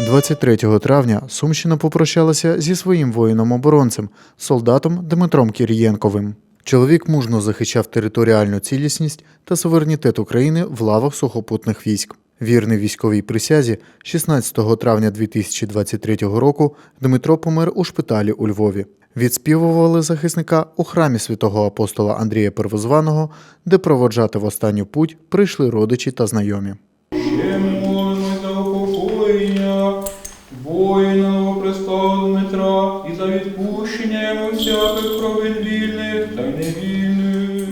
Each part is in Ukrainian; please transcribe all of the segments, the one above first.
23 травня Сумщина попрощалася зі своїм воїном-оборонцем, солдатом Дмитром Кір'єнковим. Чоловік мужно захищав територіальну цілісність та суверенітет України в лавах сухопутних військ. Вірний військовій присязі 16 травня 2023 року Дмитро помер у шпиталі у Львові. Відспівували захисника у храмі святого апостола Андрія Первозваного, де проводжати в останню путь прийшли родичі та знайомі. Воїна престолу Дмитра і за відпущення йому всяких провин вільних та й невільних.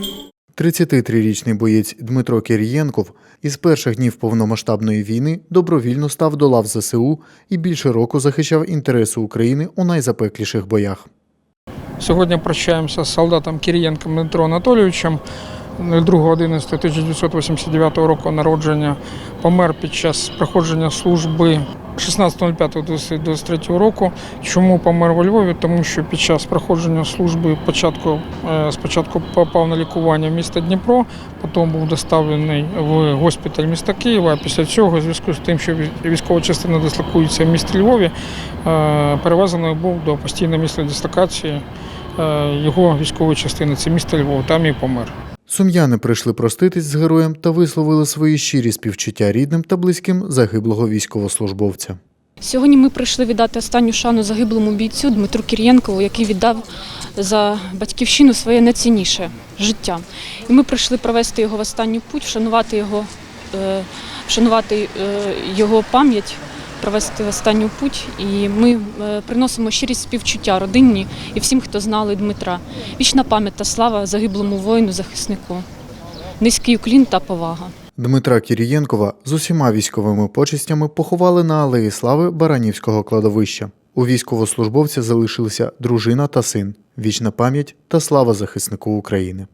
33-річний боєць Дмитро Кирієнков із перших днів повномасштабної війни добровільно став до лав ЗСУ і більше року захищав інтереси України у найзапекліших боях. Сьогодні прощаємося з солдатом Кирієнком Дмитром Анатолійовичем. 2.11.1989 року народження помер під час проходження служби 16.05.2023 року. Чому помер у Львові? Тому що під час проходження служби початку, е, спочатку попав на лікування в місто Дніпро, потім був доставлений в госпіталь міста Києва. А після цього, у зв'язку з тим, що військова частина дислокується в місті Львові, е, перевезений був до постійного місця дислокації е, його військової частини. Це місто Львов, там і помер. Сум'яни прийшли проститись з героєм та висловили свої щирі співчуття рідним та близьким загиблого військовослужбовця. Сьогодні ми прийшли віддати останню шану загиблому бійцю Дмитру Кір'єнкову, який віддав за батьківщину своє найцінніше життя. І ми прийшли провести його в останню путь, вшанувати його, е, вшанувати е, його пам'ять, провести останню путь. І ми е, приносимо щирі співчуття родині і всім, хто знали Дмитра. Вічна пам'ять та слава загиблому воїну, захиснику. Низький уклін та повага. Дмитра Кірієнкова з усіма військовими почестями поховали на Алеї Слави Баранівського кладовища. У військовослужбовця залишилися дружина та син, вічна пам'ять та слава захиснику України.